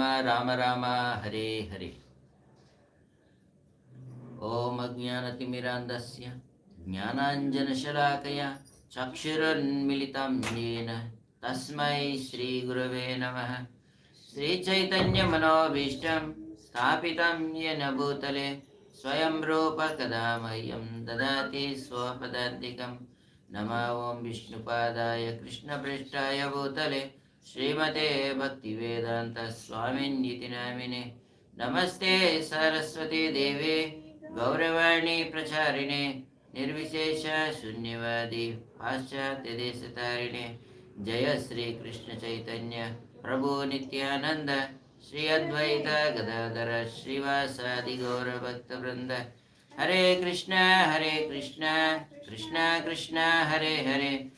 राम राम राम, हरे हरे। ॐ अज्ञानतिमिरान्धस्य ज्ञानाञ्जनशलाकया चक्षुरन्मिलितं येन तस्मै श्रीगुरवे नमः। श्रीचैतन्यमनोभीष्टं स्थापितं येन भूतले, स्वयं रूपकदा मह्यं ददाति स्वपदान्तिकं। नमः ॐ विष्णुपादाय, कृष्णपृष्ठाय भूतले ಶ್ರೀಮತೆ ಭಕ್ತಿವೇದಾಂತ ಸ್ವಾಮಿನ್ಯಿತಿ ನಾಮಿನೆ. ನಮಸ್ತೆ ಸರಸ್ವತಿ ದೇವಿ, ಗೌರವಾಣಿ ಪ್ರಚಾರಿಣಿ, ನಿರ್ವಿಶೇಷ ಶೂನ್ಯವಾದಿ ಪಾಶ್ಚಾತ್ಯ ದೇಶತಾರಿಣೆ ಜಯ ಶ್ರೀ ಕೃಷ್ಣ ಚೈತನ್ಯ, ಪ್ರಭು ನಿತ್ಯಾನಂದ, ಶ್ರೀ ಅದ್ವೈತ ಗದಾಧರ ಶ್ರೀವಾಸಾದಿ ಗೌರ ಭಕ್ತ ವೃಂದ. ಹರೇ ಕೃಷ್ಣ ಹರೇ ಕೃಷ್ಣ ಕೃಷ್ಣ ಕೃಷ್ಣ, ಹರೇ ಹರೇ.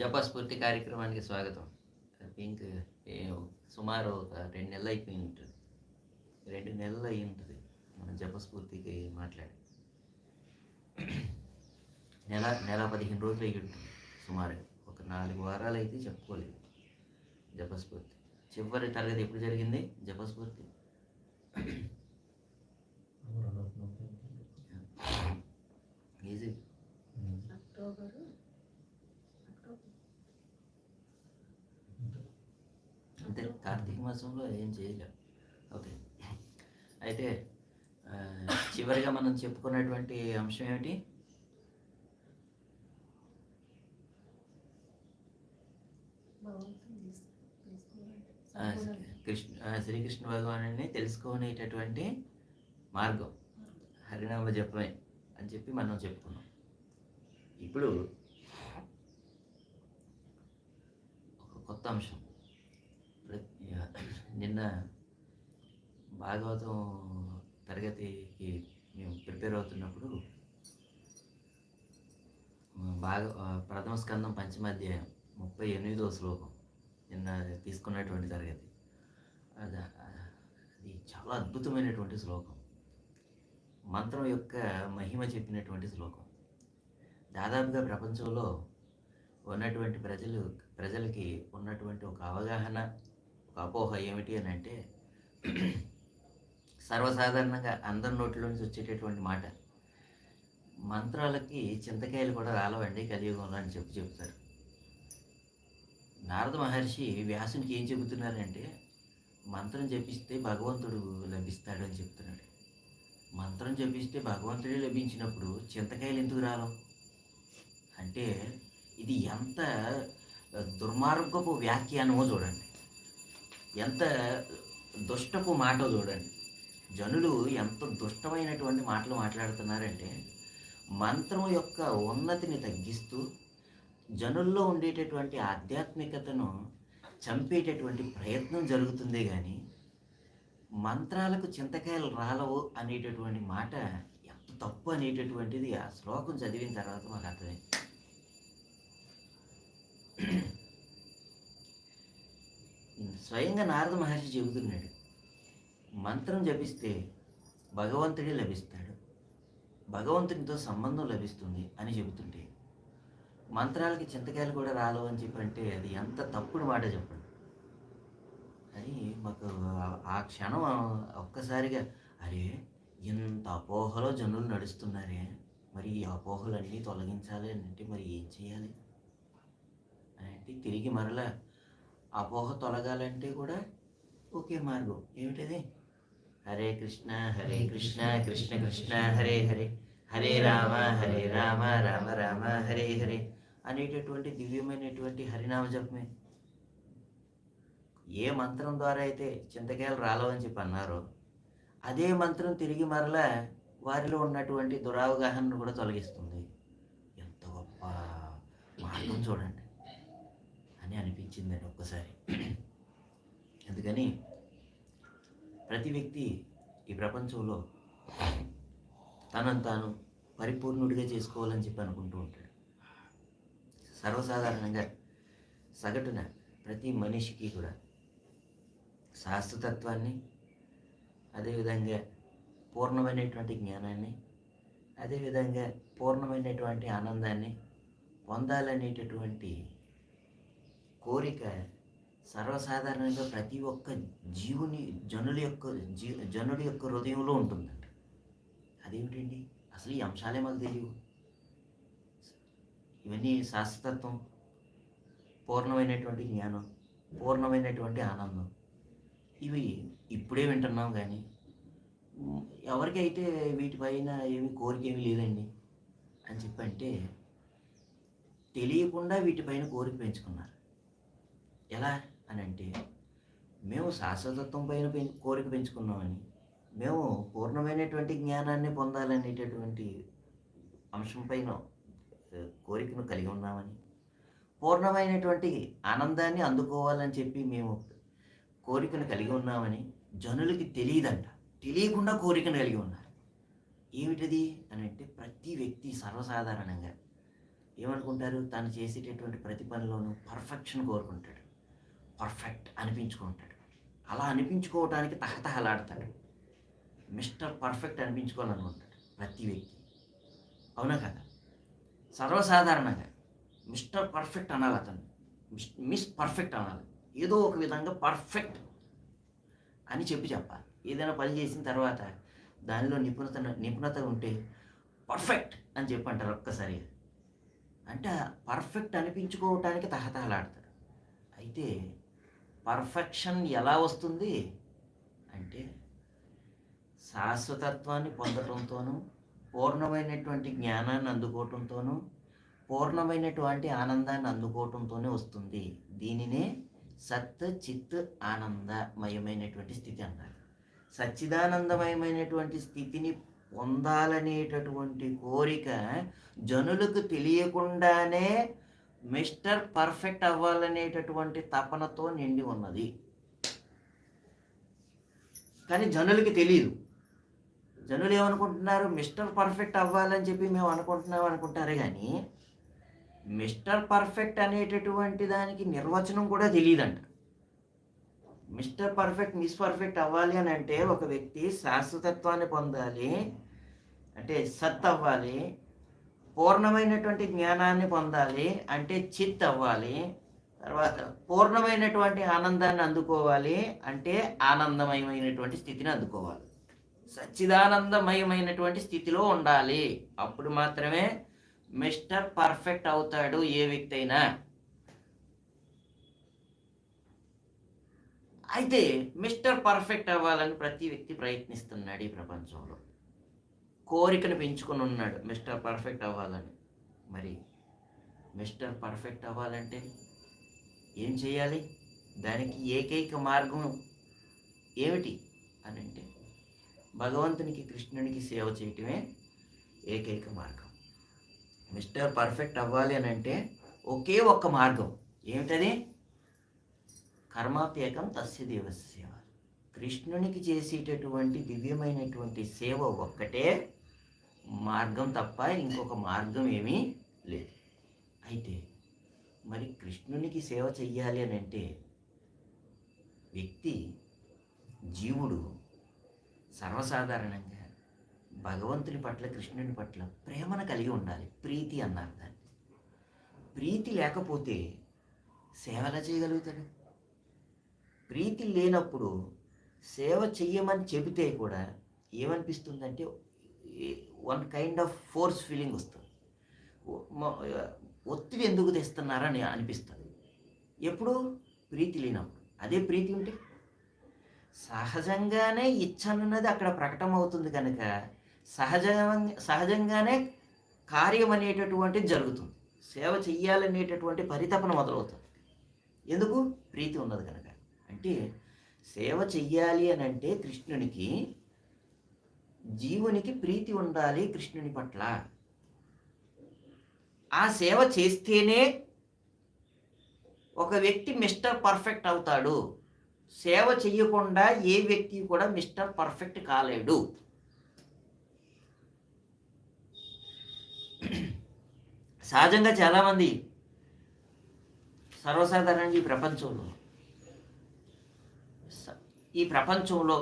జపస్ఫూర్తి కార్యక్రమానికి స్వాగతం. పింక్ సుమారు ఒక రెండు నెలలు అయిపోయి ఉంటుంది. రెండు నెలలు అయి ఉంటుంది మనం జపస్ఫూర్తికి మాట్లాడి. నెల నెల పదిహేను రోజులు అయి ఉంటుంది. సుమారు ఒక నాలుగు వారాలు అయితే చెప్పుకోలేదు జపస్ఫూర్తి చివరి తరగతి ఎప్పుడు జరిగింది జపస్ఫూర్తి ఈజీ అక్టోబరు అంతే. కార్తీక మాసంలో ఏం చేయలేం. ఓకే. అయితే చివరిగా మనం చెప్పుకున్నటువంటి అంశం ఏమిటి? కృష్ణ శ్రీకృష్ణ భగవాను తెలుసుకునేటటువంటి మార్గం. హరినామ జపమే అని చెప్పి మనం చెప్పుకున్నాం. ఇప్పుడు ఒక కొత్త అంశం. నిన్న భాగవతం తరగతికి మేము ప్రిపేర్ అవుతున్నప్పుడు భాగ ప్రథమ స్కందం పంచమాధ్యాయం ముప్పై ఎనిమిదో శ్లోకం నిన్న తీసుకున్నటువంటి తరగతి. అది అది చాలా అద్భుతమైనటువంటి శ్లోకం. మంత్రం యొక్క మహిమ చెప్పినటువంటి శ్లోకం. దాదాపుగా ప్రపంచంలో ఉన్నటువంటి ప్రజలు ప్రజలకి ఉన్నటువంటి ఒక అవగాహన ఒక అపోహ ఏమిటి అని అంటే సర్వసాధారణంగా అందరి నోట్లో నుంచి వచ్చేటటువంటి మాట మంత్రాలకి చింతకాయలు కూడా రాలవండి కలియుగంలో అని చెప్పి చెప్తారు. నారద మహర్షి వ్యాసునికి ఏం చెబుతున్నారంటే మంత్రం జపిస్తే భగవంతుడు లభిస్తాడు అని చెప్తున్నాడు. మంత్రం జపిస్తే భగవంతుడే లభించినప్పుడు చింతకాయలు ఎందుకు రాలం? అంటే ఇది ఎంత దుర్మార్గపు వ్యాఖ్యానమో చూడండి. ఎంత దుష్టపు మాట చూడండి. జనులు ఎంత దుష్టమైనటువంటి మాటలు మాట్లాడుతున్నారంటే మంత్రం యొక్క ఉన్నతిని తగ్గిస్తూ జనుల్లో ఉండేటటువంటి ఆధ్యాత్మికతను చంపేటటువంటి ప్రయత్నం జరుగుతుందే కానీ మంత్రాలకు చింతకాయలు రాలవు అనేటటువంటి మాట ఎంత తప్పు అనేటటువంటిది ఆ శ్లోకం చదివిన తర్వాత మాకు అర్థమైంది. స్వయంగా నారద మహర్షి చెబుతున్నాడు మంత్రం జపిస్తే భగవంతుడే లభిస్తాడు భగవంతునితో సంబంధం లభిస్తుంది అని చెబుతుంటే మంత్రాలకి చింతకాయలు కూడా రాలవు అని చెప్పంటే అది ఎంత తప్పుడు మాట చెప్పండి. అని మాకు ఆ- ఆ క్షణం ఒక్కసారిగా అరే ఇంత అపోహలో జనులు నడుస్తున్నారే మరి ఈ అపోహలన్నీ తొలగించాలి అని అంటే మరి ఏం చేయాలి? అని అంటే తిరిగి మరలా అపోహ తొలగాలంటే కూడా ఒకే మార్గం. ఏమిటది? హరే కృష్ణ హరే కృష్ణ కృష్ణ కృష్ణ హరే హరే. హరే రామ హరే రామ రామ రామ హరే హరే అనేటటువంటి దివ్యమైనటువంటి హరినామ జపమే. ఏ మంత్రం ద్వారా అయితే చింతకాయలు రాలవని చెప్పి అన్నారో అదే మంత్రం తిరిగి మరలా వారిలో ఉన్నటువంటి దురావగాహనను కూడా తొలగిస్తుంది. ఎంత గొప్ప మార్గం చూడండి. అని అనిపించిందండి ఒక్కసారి. అందుకని ప్రతి వ్యక్తి ఈ ప్రపంచంలో తనను తాను పరిపూర్ణుడిగా చేసుకోవాలని చెప్పి అనుకుంటూ ఉంటాడు. సర్వసాధారణంగా సగటున ప్రతి మనిషికి కూడా శాస్త్రతత్వాన్ని అదేవిధంగా పూర్ణమైనటువంటి జ్ఞానాన్ని అదేవిధంగా పూర్ణమైనటువంటి ఆనందాన్ని పొందాలనేటటువంటి కోరిక సర్వసాధారణంగా ప్రతి ఒక్క జీవుని జనుల యొక్క జీ జనుడి యొక్క హృదయంలో ఉంటుందంట అదేమిటండి? అసలు ఈ అంశాలే మాకు తెలియవు. ఇవన్నీ శాస్త్రతత్వం పూర్ణమైనటువంటి జ్ఞానం పూర్ణమైనటువంటి ఆనందం. ఇవి ఇప్పుడే వింటున్నాం కానీ ఎవరికైతే వీటిపైన ఏమి కోరిక ఏమీ లేదండి అని చెప్పంటే తెలియకుండా వీటిపైన కోరిక పెంచుకున్నారు. ఎలా అని అంటే మేము శాశ్వతత్వం పైన కోరిక పెంచుకున్నామని మేము పూర్ణమైనటువంటి జ్ఞానాన్ని పొందాలనేటటువంటి అంశం పైన కోరికను కలిగి ఉన్నామని పూర్ణమైనటువంటి ఆనందాన్ని అందుకోవాలని చెప్పి మేము కోరికను కలిగి ఉన్నామని జనులకి తెలియదంట. తెలియకుండా కోరికను కలిగి ఉన్నారు. ఏమిటది అని అంటే ప్రతి వ్యక్తి సర్వసాధారణంగా ఏమనుకుంటారు? తను చేసేటటువంటి ప్రతి పనిలోనూ పర్ఫెక్షన్ కోరుకుంటాడు. పర్ఫెక్ట్ అనిపించుకుంటాడు. అలా అనిపించుకోవడానికి తహతహలాడతాడు. మిస్టర్ పర్ఫెక్ట్ అనిపించుకోవాలనుకుంటాడు ప్రతి వ్యక్తి. అవునా కదా? సర్వసాధారణంగా మిస్టర్ పర్ఫెక్ట్ అనాలి అతను. మిస్ మిస్ పర్ఫెక్ట్ అనాలి. ఏదో ఒక విధంగా పర్ఫెక్ట్ అని చెప్పి చెప్పాలి. ఏదైనా పని చేసిన తర్వాత దానిలో నిపుణత నిపుణత ఉంటే పర్ఫెక్ట్ అని చెప్పి అంటారు ఒక్కసారి. అంటే పర్ఫెక్ట్ అనిపించుకోవటానికి తహతహలాడతాడు. అయితే పర్ఫెక్షన్ ఎలా వస్తుంది అంటే శాశ్వతత్వాన్ని పొందటంతోనూ పూర్ణమైనటువంటి జ్ఞానాన్ని అందుకోవటంతోనూ పూర్ణమైనటువంటి ఆనందాన్ని అందుకోవటంతోనే వస్తుంది. దీనినే సత్ చిత్ ఆనందమయమైనటువంటి స్థితి అన్నారు. సచ్చిదానందమయమైనటువంటి స్థితిని పొందాలనేటటువంటి కోరిక జనులకు తెలియకుండానే మిస్టర్ పర్ఫెక్ట్ అవ్వాలనేటటువంటి తపనతో నిండి ఉన్నది. కానీ జనులకి తెలియదు జనులు ఏమనుకుంటున్నారు? మిస్టర్ పర్ఫెక్ట్ అవ్వాలని చెప్పి మేము అనుకుంటున్నాం అనుకుంటారే కానీ మిస్టర్ పర్ఫెక్ట్ అనేటటువంటి దానికి నిర్వచనం కూడా తెలియదంట మిస్టర్ పర్ఫెక్ట్ మిస్ పర్ఫెక్ట్ అవ్వాలి అని అంటే ఒక వ్యక్తి శాశ్వతత్వాన్ని పొందాలి అంటే సత్ అవ్వాలి పూర్ణమైనటువంటి జ్ఞానాన్ని పొందాలి అంటే చిత్ అవ్వాలి. తర్వాత పూర్ణమైనటువంటి ఆనందాన్ని అందుకోవాలి అంటే ఆనందమయమైనటువంటి స్థితిని అందుకోవాలి. సచ్చిదానందమయమైనటువంటి స్థితిలో ఉండాలి. అప్పుడు మాత్రమే మిస్టర్ పర్ఫెక్ట్ అవుతాడు ఏ వ్యక్తి అయినా. అయితే మిస్టర్ పర్ఫెక్ట్ అవ్వాలని ప్రతి వ్యక్తి ప్రయత్నిస్తున్నాడు ఈ ప్రపంచంలో. కోరికను పెంచుకొని ఉన్నాడు. మిస్టర్ పర్ఫెక్ట్ అవ్వాలని. మరి మిస్టర్ పర్ఫెక్ట్ అవ్వాలంటే ఏం చేయాలి? దానికి ఏకైక మార్గం ఏమిటి? అని అంటే భగవంతునికి కృష్ణునికి సేవ చేయటమే ఏకైక మార్గం. మిస్టర్ పర్ఫెక్ట్ అవ్వాలి అని అంటే ఒకే ఒక్క మార్గం. ఏమిటది? కర్మాప్యేకం తస్య దేవస్య. సేవ కృష్ణునికి చేసేటటువంటి దివ్యమైనటువంటి సేవ ఒక్కటే మార్గం తప్ప ఇంకొక మార్గం ఏమీ లేదు. అయితే మరి కృష్ణునికి సేవ చెయ్యాలి అని అంటే వ్యక్తి జీవుడు సర్వసాధారణంగా భగవంతుని పట్ల కృష్ణుని పట్ల ప్రేమను కలిగి ఉండాలి. ప్రీతి అన్నారు దాన్ని. ప్రీతి లేకపోతే సేవ చేయగలుగుతాడు. ప్రీతి లేనప్పుడు సేవ చెయ్యమని చెబితే కూడా ఏమనిపిస్తుందంటే one kind of force feeling వస్తుంది. ఒత్తిడి ఎందుకు తెస్తున్నారని అనిపిస్తుంది. ఎప్పుడు? ప్రీతి లేనప్పుడు. అదే ప్రీతి ఉంటే? సహజంగానే ఇచ్చనున్నది అక్కడ ప్రకటన అవుతుంది కనుక సహజ సహజంగానే కార్యం అనేటటువంటిది జరుగుతుంది. సేవ చెయ్యాలనేటటువంటి పరితపన మొదలవుతుంది. ఎందుకు? ప్రీతి ఉన్నది కనుక. అంటే సేవ చెయ్యాలి అని అంటే కృష్ణునికి జీవునికి ప్రీతి ఉండాలి కృష్ణుని పట్ల. ఆ సేవ చేస్తేనే ఒక వ్యక్తి మిస్టర్ పర్ఫెక్ట్ అవుతాడు. సేవ చెయ్యకుండా ఏ వ్యక్తి కూడా మిస్టర్ పర్ఫెక్ట్ కాలేడు. సహజంగా చాలామంది సర్వసాధారణంగా ఈ ప్రపంచంలో ఈ ప్రపంచంలో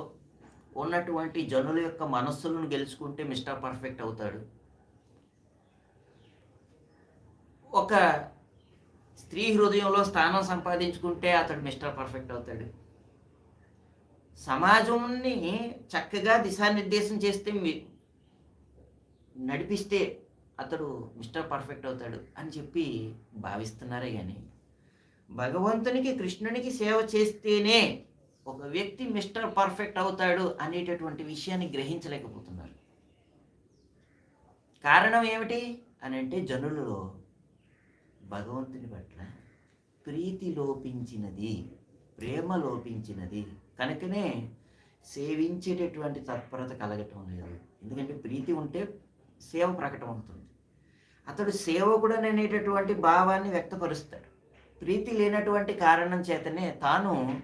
ఉన్నటువంటి జనుల యొక్క మనస్సులను గెలుచుకుంటే మిస్టర్ పర్ఫెక్ట్ అవుతాడు. ఒక స్త్రీ హృదయంలో స్థానం సంపాదించుకుంటే అతడు మిస్టర్ పర్ఫెక్ట్ అవుతాడు. సమాజంని చక్కగా దిశానిర్దేశం చేస్తే మీ నడిపిస్తే అతడు మిస్టర్ పర్ఫెక్ట్ అవుతాడు అని చెప్పి భావిస్తున్నారే కానీ భగవంతునికి కృష్ణునికి సేవ చేస్తేనే ఒక వ్యక్తి మిస్టర్ పర్ఫెక్ట్ అవుతాడు అనేటటువంటి విషయాన్ని గ్రహించలేకపోతున్నారు. కారణం ఏమిటి? అని అంటే జనులలో భగవంతుని పట్ల ప్రీతి లోపించినది ప్రేమ లోపించినది. కనుకనే సేవించేటటువంటి తత్పరత కలగటం లేదు. ఎందుకంటే ప్రీతి ఉంటే సేవ ప్రకటన అవుతుంది. అతడు సేవకుడని అనేటటువంటి భావాన్ని వ్యక్తపరుస్తాడు. ప్రీతి లేనటువంటి కారణం చేతనే తాను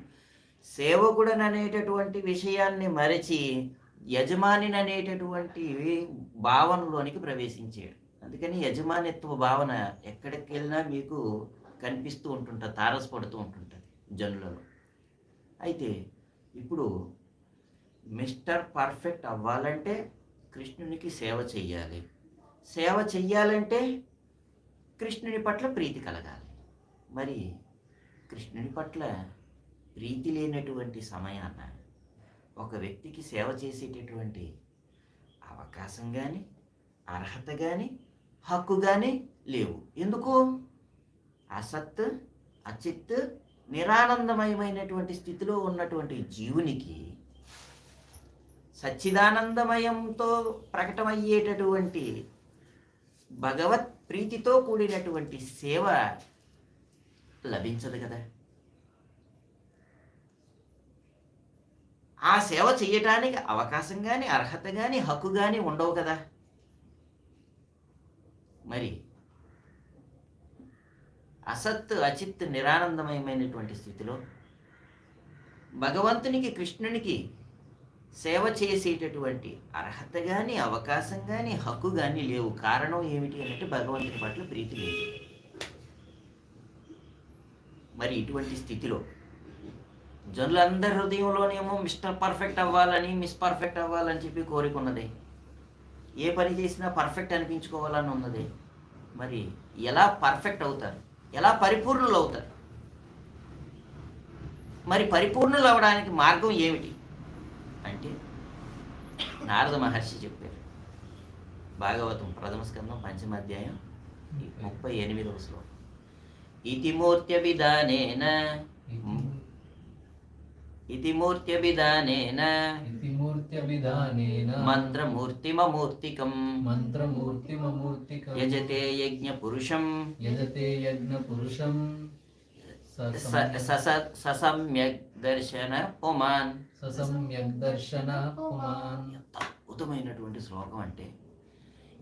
సేవకుడని అనేటటువంటి విషయాన్ని మరచి యజమాని అనేటటువంటి భావనలోనికి ప్రవేశించాడు. అందుకని యజమానిత్వ భావన ఎక్కడికి వెళ్ళినా మీకు కనిపిస్తూ ఉంటుంటుంది తారసపడుతూ ఉంటుంటుంది జనులలో. అయితే ఇప్పుడు మిస్టర్ పర్ఫెక్ట్ అవ్వాలంటే కృష్ణునికి సేవ చెయ్యాలి. సేవ చెయ్యాలంటే కృష్ణుని పట్ల ప్రీతి కలగాలి. మరి కృష్ణుని పట్ల ప్రీతి లేనటువంటి సమయాన ఒక వ్యక్తికి సేవ చేసేటటువంటి అవకాశం కానీ అర్హత కానీ హక్కు కానీ లేవు. ఎందుకు? అసత్ అచిత్ నిరానందమయమైనటువంటి స్థితిలో ఉన్నటువంటి జీవునికి సచ్చిదానందమయంతో ప్రకటమయ్యేటటువంటి భగవత్ ప్రీతితో కూడినటువంటి సేవ లభించదు కదా. ఆ సేవ చేయటానికి అవకాశం కానీ అర్హత కానీ హక్కు కానీ ఉండవు కదా. మరి అసత్ అచిత్ నిరానందమయమైనటువంటి స్థితిలో భగవంతునికి కృష్ణునికి సేవ చేసేటటువంటి అర్హత కానీ అవకాశం కానీ హక్కు కానీ లేవు. కారణం ఏమిటి అంటే భగవంతుని పట్ల ప్రీతి లేదు. మరి ఇటువంటి స్థితిలో జనులందరి హృదయంలోనేమో మిస్టర్ పర్ఫెక్ట్ అవ్వాలని మిస్ పర్ఫెక్ట్ అవ్వాలని చెప్పి కోరికున్నది. ఏ పని చేసినా పర్ఫెక్ట్ అనిపించుకోవాలని ఉన్నది. మరి ఎలా పర్ఫెక్ట్ అవుతారు? ఎలా పరిపూర్ణులు అవుతారు మరి పరిపూర్ణులు అవడానికి మార్గం ఏమిటి? అంటే నారద మహర్షి చెప్పారు. భాగవతం ప్రథమ స్కందం పంచమ అధ్యాయం ముప్పై ఎనిమిదవ శ్లోకం. ఇతిమూర్త్య విధానేన ఇది మూర్త్యభిధానేన మూర్త్యభిధానేన మంత్రమూర్తిమమూర్తికం మంత్రమూర్తిమమూర్తికం యజతే యజ్ఞ పురుషం యజతే యజ్ఞ యజ్ఞపురుషం ససమ్యగ్ దర్శన పుమాన్ ససమ్యక్ దర్శన పుమాన్ అద్భుతమైనటువంటి శ్లోకం అంటే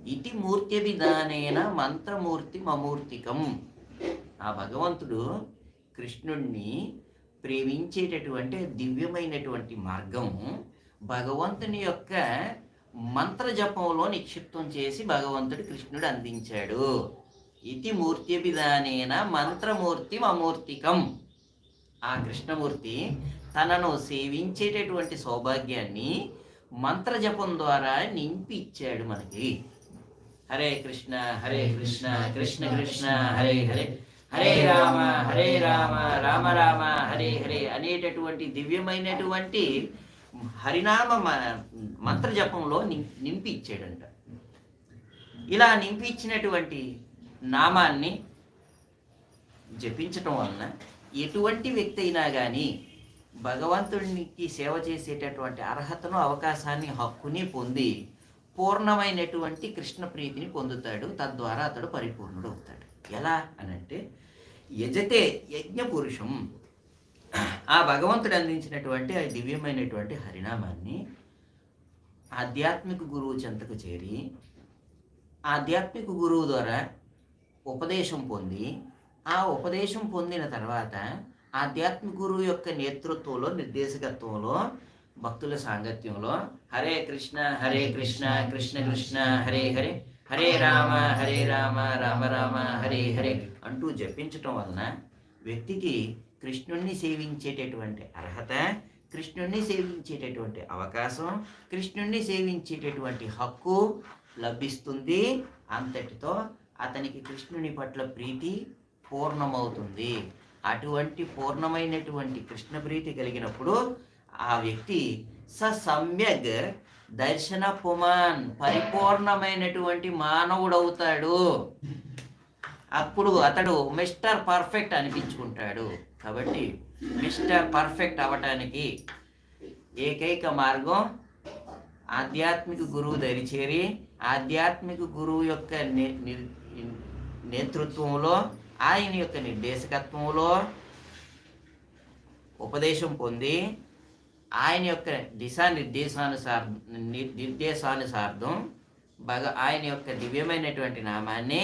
ఇది మూర్తి విధానేన మంత్రమూర్తి మమూర్తికం ఆ భగవంతుడు కృష్ణుణ్ణి ప్రేమించేటటువంటి దివ్యమైనటువంటి మార్గం భగవంతుని యొక్క మంత్ర జపంలో నిక్షిప్తం చేసి భగవంతుడు కృష్ణుడు అందించాడు. ఇతి మూర్తి విధానేన మంత్రమూర్తి మమూర్తికం ఆ కృష్ణమూర్తి తనను సేవించేటటువంటి సౌభాగ్యాన్ని మంత్రజపం ద్వారా నింపి ఇచ్చాడు మనకి. హరే కృష్ణ హరే కృష్ణ కృష్ణ కృష్ణ హరే హరే. హరే రామ హరే రామ రామ రామ హరే హరే అనేటటువంటి దివ్యమైనటువంటి హరినామ మ- మంత్రజపంలో నిం- నింపి ఇచ్చాడంట ఇలా నింపి ఇచ్చినటువంటి నామాన్ని జపించటం వలన ఎటువంటి వ్యక్తి అయినా కానీ భగవంతుడికి సేవ చేసేటటువంటి అర్హతను అవకాశాన్ని హక్కుని పొంది పూర్ణమైనటువంటి కృష్ణ ప్రీతిని పొందుతాడు. తద్వారా అతడు పరిపూర్ణుడు అవుతాడు ఎలా అనంటే యజతే యజ్ఞపురుషం. ఆ భగవంతుడు అందించినటువంటి ఆ దివ్యమైనటువంటి హరినామాన్ని ఆధ్యాత్మిక గురువు చెంతకు చేరి ఆధ్యాత్మిక గురువు ద్వారా ఉపదేశం పొంది ఆ ఉపదేశం పొందిన తర్వాత ఆధ్యాత్మిక గురువు యొక్క నేతృత్వంలో నిర్దేశకత్వంలో భక్తుల సాంగత్యంలో హరే కృష్ణ హరే కృష్ణ కృష్ణ కృష్ణ హరే హరే హరే రామ హరే రామ రామ రామ హరే హరే అంటూ జపించటం వలన వ్యక్తికి కృష్ణుణ్ణి సేవించేటటువంటి అర్హత కృష్ణుణ్ణి సేవించేటటువంటి అవకాశం కృష్ణుణ్ణి సేవించేటటువంటి హక్కు లభిస్తుంది. అంతటితో అతనికి కృష్ణుని పట్ల ప్రీతి పూర్ణమవుతుంది. అటువంటి పూర్ణమైనటువంటి కృష్ణ ప్రీతి కలిగినప్పుడు ఆ వ్యక్తి స సమ్యగ్ దర్శన పుమాన్ పరిపూర్ణమైనటువంటి మానవుడవుతాడు. అప్పుడు అతడు మిస్టర్ పర్ఫెక్ట్ అనిపించుకుంటాడు. కాబట్టి మిస్టర్ పర్ఫెక్ట్ అవటానికి ఏకైక మార్గం ఆధ్యాత్మిక గురువు దరిచేరి ఆధ్యాత్మిక గురువు యొక్క నే- నేతృత్వంలో ఆయన యొక్క నిర్దేశకత్వంలో ఉపదేశం పొంది ఆయన యొక్క దిశానిర్దేశానుసార ని- నిర్దేశానుసార్థం భగ ఆయన యొక్క దివ్యమైనటువంటి నామాన్ని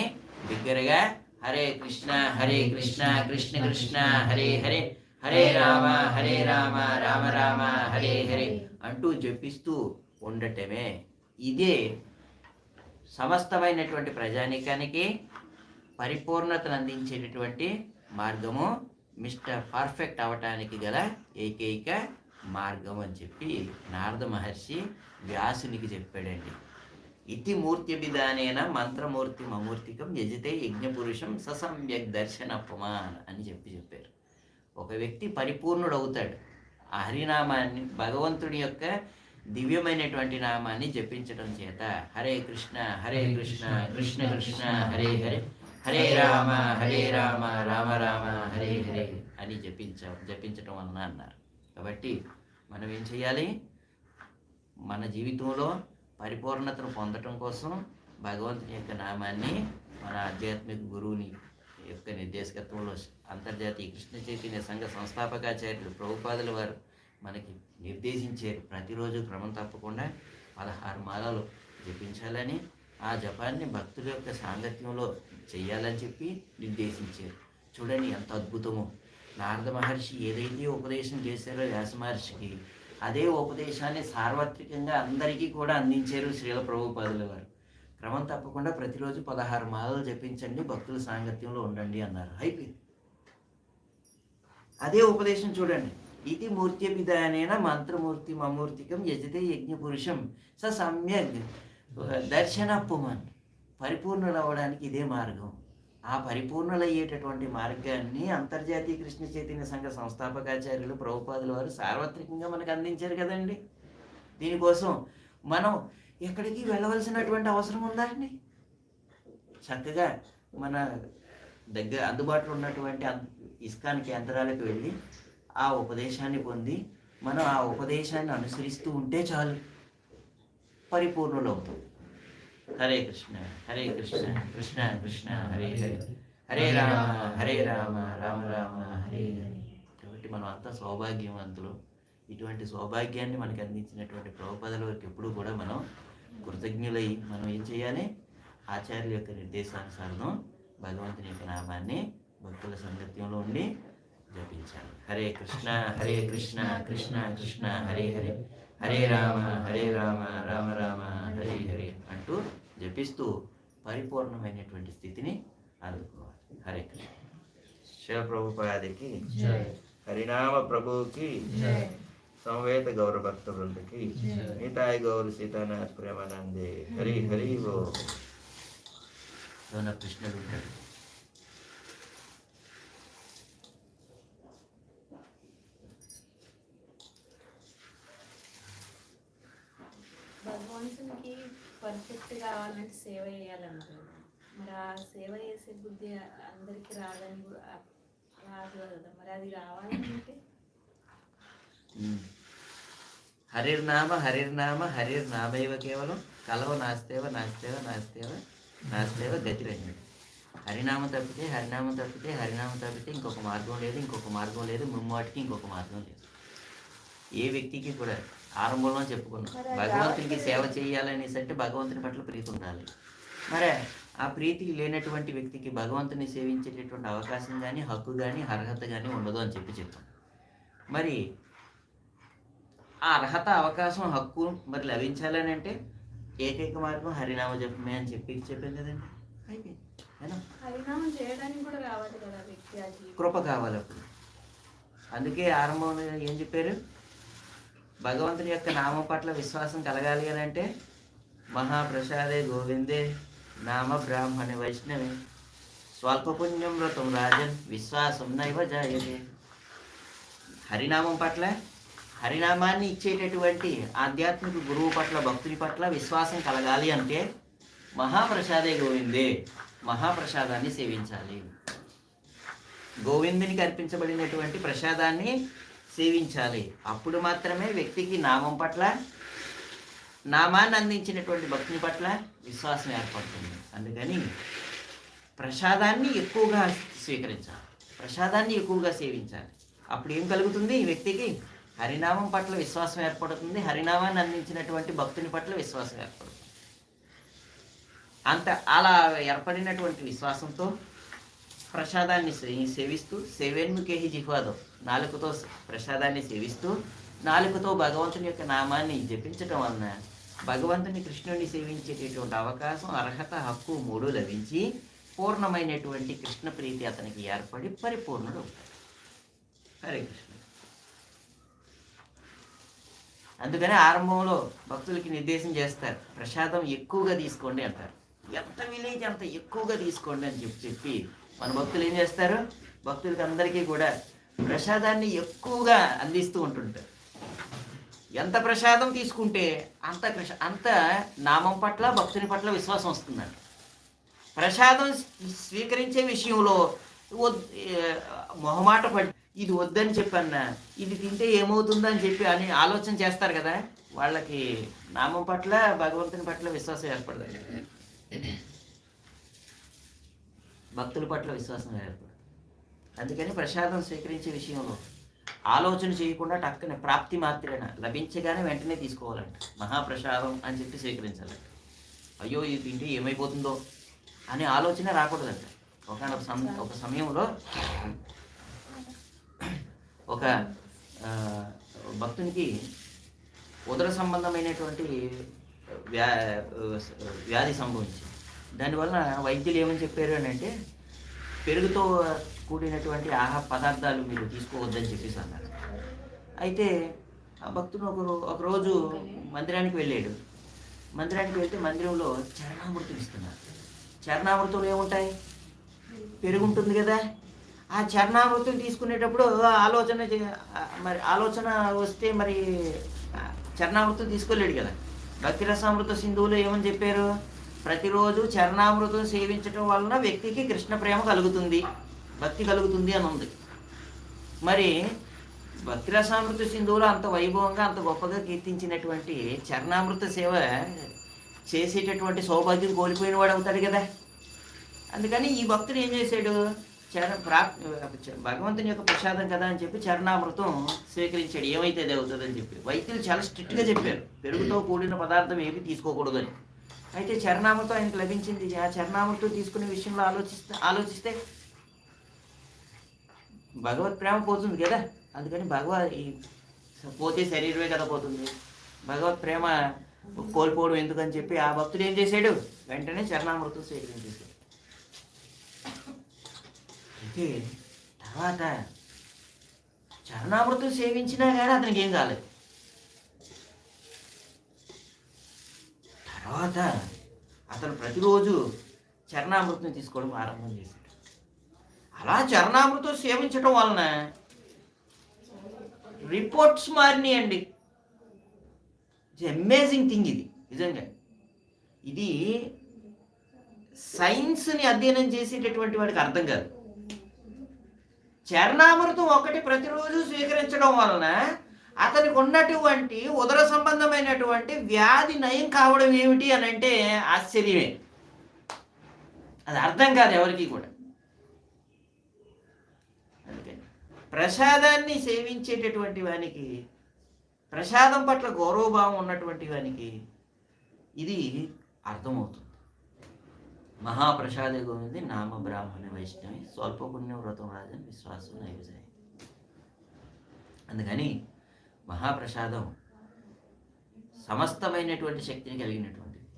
బిగ్గరగా హరే కృష్ణ హరే కృష్ణ కృష్ణ కృష్ణ హరే హరే హరే రామ హరే రామ రామ రామ హరే హరే అంటూ జపిస్తూ ఉండటమే. ఇదే సమస్తమైనటువంటి ప్రజానీకానికి పరిపూర్ణతను అందించేటటువంటి మార్గము మిస్టర్ పర్ఫెక్ట్ అవటానికి గల ఏకైక మార్గం అని చెప్పి నారద మహర్షి వ్యాసునికి చెప్పాడండి. ఇతి మూర్తి విధానేన మంత్రమూర్తి మమూర్తికం యజితే యజ్ఞపురుషం ససమ్యక్ దర్శన పుమాన్ అని చెప్పి చెప్పారు. ఒక వ్యక్తి పరిపూర్ణుడు అవుతాడు ఆ హరినామాన్ని భగవంతుడి యొక్క దివ్యమైనటువంటి నామాన్ని జపించడం చేత హరే కృష్ణ హరే కృష్ణ కృష్ణ కృష్ణ హరే హరే హరే రామ హరే రామ రామ రామ హరే హరే అని జపించ జపించటం వలన అన్నారు. కాబట్టి మనం ఏం చేయాలి మన జీవితంలో పరిపూర్ణతను పొందటం కోసం భగవంతుని యొక్క నామాన్ని మన ఆధ్యాత్మిక గురువుని యొక్క నిర్దేశకత్వంలో అంతర్జాతీయ కృష్ణ చైతన్య సంఘ సంస్థాపకాచార్యులు ప్రభుపాదుల వారు మనకి నిర్దేశించారు. ప్రతిరోజు క్రమం తప్పకుండా పదహారు మాలలు జపించాలని ఆ జపాన్ని భక్తుల యొక్క సాంగత్యంలో చేయాలని చెప్పి నిర్దేశించారు. చూడండి ఎంత అద్భుతమో. నారద మహర్షి ఏదైతే ఉపదేశం చేశారో వ్యాస మహర్షికి అదే ఉపదేశాన్ని సార్వత్రికంగా అందరికీ కూడా అందించారు శ్రీల ప్రభుపాదుల వారు. క్రమం తప్పకుండా ప్రతిరోజు పదహారు మాలలు జపించండి భక్తుల సాంగత్యంలో ఉండండి అన్నారు. అయిపోయింది. అదే ఉపదేశం చూడండి. ఇది మూర్తి విధానేన మంత్రమూర్తి మమూర్తికం యజతే యజ్ఞ పురుషం స సమ్యక్ దర్శన పుమన్ అవ్వడానికి ఇదే మార్గం. ఆ పరిపూర్ణులయ్యేటటువంటి మార్గాన్ని అంతర్జాతీయ కృష్ణ చైతన్య సంఘ సంస్థాపకాచార్యులు ప్రభుపాదుల వారు సార్వత్రికంగా మనకు అందించారు కదండి. దీనికోసం మనం ఎక్కడికి వెళ్ళవలసినటువంటి అవసరం ఉందా అండి? చక్కగా మన దగ్గర అందుబాటులో ఉన్నటువంటి ఇస్కాన్ కేంద్రాలకు వెళ్ళి ఆ ఉపదేశాన్ని పొంది మనం ఆ ఉపదేశాన్ని అనుసరిస్తూ ఉంటే చాలు పరిపూర్ణులు హరే కృష్ణ హరే కృష్ణ కృష్ణ కృష్ణ హరే హరే. హరే రామ హరే రామ రామ రామ హరే హరే. కాబట్టి మనం అంతా సౌభాగ్యవంతులు. ఇటువంటి సౌభాగ్యాన్ని మనకి అందించినటువంటి ప్రభుపదల వరకు ఎప్పుడూ కూడా మనం కృతజ్ఞులై మనం ఏం చేయాలి? ఆచార్యుల యొక్క నిర్దేశానుసారం భగవంతుని యొక్క నామాన్ని భక్తుల సంగత్యంలో ఉండి జపించాలి. హరే కృష్ణ హరే కృష్ణ కృష్ణ కృష్ణ హరే హరే. హరే రామ హరే రామ రామ రామ హరే హరే అంటూ జపిస్తూ పరిపూర్ణమైనటువంటి స్థితిని అందుకోవాలి హరే కృష్ణ. శివప్రభుపాదికి హరినామ ప్రభువుకి సంవేద గౌర భక్త బృందకి నీతాయి గౌర సీతానాథ్ ప్రేమానందే. హరి హరి ఓ. కృష్ణుడు ఉంటాడు. భగవంతునికి పర్ఫెక్ట్ కావాలంటే సేవ చేయాలంటారు. మరి ఆ సేవ చేసే బుద్ధి అందరికి రాదని కూడా రాదు కదా మరి అది రావాలంటే? హరిర్నామ హరిర్నామ హరిర్నామైవ కేవలం? కలవ నాస్తేవ నాస్తేవ నాస్తేవ నాస్తేవ గతిరంజుడు హరినామం తప్పితే హరినామం తప్పితే హరినామం తప్పితే ఇంకొక మార్గం లేదు ఇంకొక మార్గం లేదు ముమ్మాటికి ఇంకొక మార్గం లేదు. ఏ వ్యక్తికి కూడా ఆరంభంలో చెప్పుకున్నాం. భగవంతునికి సేవ చేయాలనేసి అంటే భగవంతుని పట్ల ప్రీతి ఉండాలి. మరే ఆ ప్రీతి లేనటువంటి వ్యక్తికి భగవంతుని సేవించేటటువంటి అవకాశం కానీ హక్కు కానీ అర్హత కానీ ఉండదు అని చెప్పి చెప్పాం. మరి ఆ అర్హత అవకాశం హక్కు మరి లభించాలని అంటే ఏకైక మార్గం హరినామ జపమే అని చెప్పి చెప్పాం కదండి. కృప కావాలి అప్పుడు. అందుకే ఆరంభంలో ఏం చెప్పారు? భగవంతుని యొక్క నామం పట్ల విశ్వాసం కలగాలి అని అంటే మహాప్రసాదే గోవిందే నామ బ్రాహ్మణి వైష్ణవి. స్వల్ప పుణ్యం వ్రతం రాజన్ విశ్వాసం నైవ జాయతే. హరినామం పట్ల హరినామాన్ని ఇచ్చేటటువంటి ఆధ్యాత్మిక గురువు పట్ల భక్తుని పట్ల విశ్వాసం కలగాలి అంటే మహాప్రసాదే గోవిందే మహాప్రసాదాన్ని సేవించాలి. గోవిందునికి అర్పించబడినటువంటి ప్రసాదాన్ని సేవించాలి. అప్పుడు మాత్రమే వ్యక్తికి నామం పట్ల నామాన్ని అందించినటువంటి భక్తుని పట్ల విశ్వాసం ఏర్పడుతుంది. అందుకని ప్రసాదాన్ని ఎక్కువగా స్వీకరించాలి. ప్రసాదాన్ని ఎక్కువగా సేవించాలి. అప్పుడు ఏం కలుగుతుంది? ఈ వ్యక్తికి హరినామం పట్ల విశ్వాసం ఏర్పడుతుంది. హరినామాన్ని అందించినటువంటి భక్తుని పట్ల విశ్వాసం ఏర్పడుతుంది. అంత అలా ఏర్పడినటువంటి విశ్వాసంతో ప్రసాదాన్ని సేవిస్తూ సేవేన్ముఖేహి జిహ్వాదం. నాలుకతో ప్రసాదాన్ని సేవిస్తూ నాలుకతో భగవంతుని యొక్క నామాన్ని జపించటం వలన భగవంతుని కృష్ణుని సేవించేటటువంటి అవకాశం అర్హత హక్కు మూడు లభించి పూర్ణమైనటువంటి కృష్ణ ప్రీతి అతనికి ఏర్పడి పరిపూర్ణుడు హరే కృష్ణ. అందుకనే ఆరంభంలో భక్తులకి నిర్దేశం చేస్తారు ప్రసాదం ఎక్కువగా తీసుకోండి అంటారు. ఎంత వీలైతే అంత ఎక్కువగా తీసుకోండి అని చెప్పి చెప్పి మన భక్తులు ఏం చేస్తారు? భక్తులకి అందరికీ కూడా ప్రసాదాన్ని ఎక్కువగా అందిస్తూ ఉంటుంటారు. ఎంత ప్రసాదం తీసుకుంటే అంత అంత నామం పట్ల భక్తుని పట్ల విశ్వాసం వస్తుందండి. ప్రసాదం స్వీకరించే విషయంలో మొహమాట పడి ఇది వద్దని చెప్పన్నా ఇది తింటే ఏమవుతుందని చెప్పి అని ఆలోచన చేస్తారు కదా వాళ్ళకి నామం పట్ల భగవంతుని పట్ల విశ్వాసం ఏర్పడదు భక్తుల పట్ల విశ్వాసం ఏర్పడదు. అందుకని ప్రసాదం స్వీకరించే విషయంలో ఆలోచన చేయకుండా టక్కన ప్రాప్తి మాత్రేన? లభించగానే వెంటనే తీసుకోవాలంట. మహాప్రసాదం అని చెప్పి స్వీకరించాలంట. అయ్యో ఇది తింటే ఏమైపోతుందో అనే ఆలోచన రాకూడదంట. ఒకనొక సమ ఒక సమయంలో ఒక భక్తునికి ఉదర సంబంధమైనటువంటి వ్యా వ్యాధి సంభవించింది. దానివల్ల వైద్యులు ఏమని చెప్పారు అని అంటే పెరుగుతో కూడినటువంటి ఆహార పదార్థాలు మీరు తీసుకోవద్దని చెప్పేసి అన్నారు. అయితే ఆ భక్తుడు ఒక ఒకరోజు మందిరానికి వెళ్ళాడు. మందిరానికి వెళ్తే మందిరంలో చరణామృతం ఇస్తున్నారు. చరణామృతంలో ఏముంటాయి? పెరుగు ఉంటుంది కదా. ఆ చరణామృతం తీసుకునేటప్పుడు ఆలోచన చే- మరి ఆలోచన వస్తే మరి చరణామృతం తీసుకోలేడు కదా. భక్తి రసామృత సింధువులో ఏమని చెప్పారు? ప్రతిరోజు చరణామృతం సేవించడం వలన వ్యక్తికి కృష్ణ ప్రేమ కలుగుతుంది. భక్తి కలుగుతుంది అని ఉంది. మరి భక్తి రసామృత సింధువులో అంత వైభవంగా అంత గొప్పగా కీర్తించినటువంటి చరణామృత సేవ చేసేటటువంటి సౌభాగ్యం కోల్పోయిన వాడు అవుతాడు కదా. అందుకని ఈ భక్తుడు ఏం చేశాడు? చర ప్రాప్ భగవంతుని యొక్క ప్రసాదం కదా అని చెప్పి చరణామృతం స్వీకరించాడు. ఏమైతే అది అవుతుందని చెప్పి. వైద్యులు చాలా స్ట్రిక్ట్గా చెప్పారు. పెరుగుతో కూడిన పదార్థం ఏమి తీసుకోకూడదని అయితే చరణామృతం ఆయనకు లభించింది. ఆ చరణామృతం తీసుకునే విషయంలో ఆలోచిస్తే ఆలోచిస్తే భగవత్ ప్రేమ పోతుంది కదా. అందుకని భగవత్ ఈ పోతే శరీరమే కదా పోతుంది. భగవత్ ప్రేమ కోల్పోవడం ఎందుకని చెప్పి ఆ భక్తుడు ఏం చేశాడు? వెంటనే చరణామృతం స్వీకరించేశాడు అయితే తర్వాత చరణామృతం సేవించినా కానీ అతనికి ఏం కాలేదు. తర్వాత అతను ప్రతిరోజు చరణామృతం తీసుకోవడం ఆరంభం చేశాడు. అలా చరణామృతం సేవించడం వలన రిపోర్ట్స్ మారినాయండి. ఇట్స్ అమేజింగ్ థింగ్ ఇది నిజంగా. ఇది సైన్స్ని అధ్యయనం చేసేటటువంటి వాడికి అర్థం కాదు. చరణామృతం ఒకటి ప్రతిరోజు స్వీకరించడం వలన అతనికి ఉన్నటువంటి ఉదర సంబంధమైనటువంటి వ్యాధి నయం కావడం ఏమిటి అని అంటే ఆశ్చర్యమే. అది అర్థం కాదు ఎవరికి కూడా అందుకని ప్రసాదాన్ని సేవించేటటువంటి వానికి ప్రసాదం పట్ల గౌరవభావం ఉన్నటువంటి వానికి ఇది అర్థమవుతుంది. మహాప్రసాద గోవింది నామ బ్రాహ్మణ వైష్ణవి స్వల్ప పుణ్య వ్రతం రాజని విశ్వాసం నైవేజాయి అందుకని మహాప్రసాదం సమస్తమైనటువంటి శక్తిని కలిగినటువంటిది.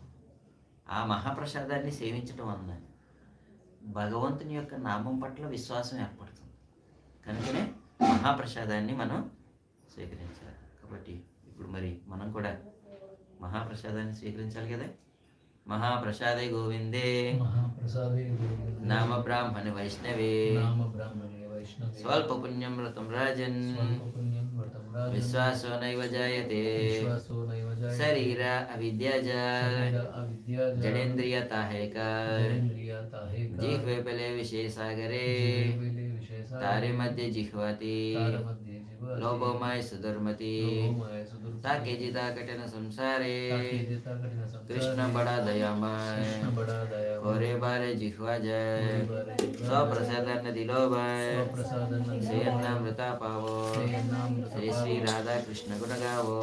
ఆ మహాప్రసాదాన్ని సేవించడం వలన భగవంతుని యొక్క నామం పట్ల విశ్వాసం ఏర్పడుతుంది. కనుకనే మహాప్రసాదాన్ని మనం స్వీకరించాలి. కాబట్టి ఇప్పుడు మరి మనం కూడా మహాప్రసాదాన్ని స్వీకరించాలి కదా? మహాప్రసాదే గోవిందే. నామ బ్రాహ్మణ వైష్ణవే. స్వల్ప పుణ్యం వ్రతం రాజన్. విశ్వాసో నైవ జాయతే. శరీర అవిద్యాజ జడేంద్రియ తాహేక. జిహ్వే పలే విశేషాగరే तारे मध्य जिह्वती। लोभोमय सुधुर्मति ताके जिता कठिन संसारे। कृष्ण बड़ा दयामय घोरे बारे जिह्वा जय स्वप्रसाद नदि लोभय मृता पावो श्री राधा कृष्ण गुण गावो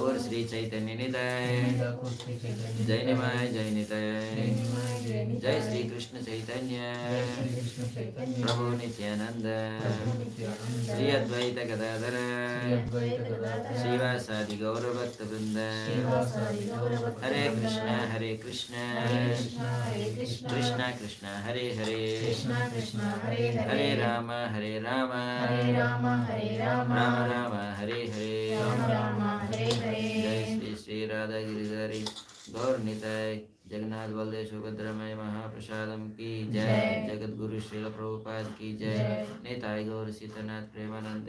और श्री चैतन्य निदय जय निमय जय नितय जय श्री कृष्ण चैतन्य प्रभु नित्यानंद श्री अद्वैत गदाधर श्रीवासादि गौरभक्त वृंद हरे कृष्ण हरे कृष्ण कृष्ण कृष्ण हरे हरे हरे राम हरे राम राम राम हरे हरे जय श्री श्री राधा गिरिधारी गौर निताय जगन्नाथ बलदेव सुभद्रमय महाप्रसादम की जय। जगत गुरु श्रील प्रभुपाद की जय। नेताई निताय गौर सीतानाथ प्रेमानंद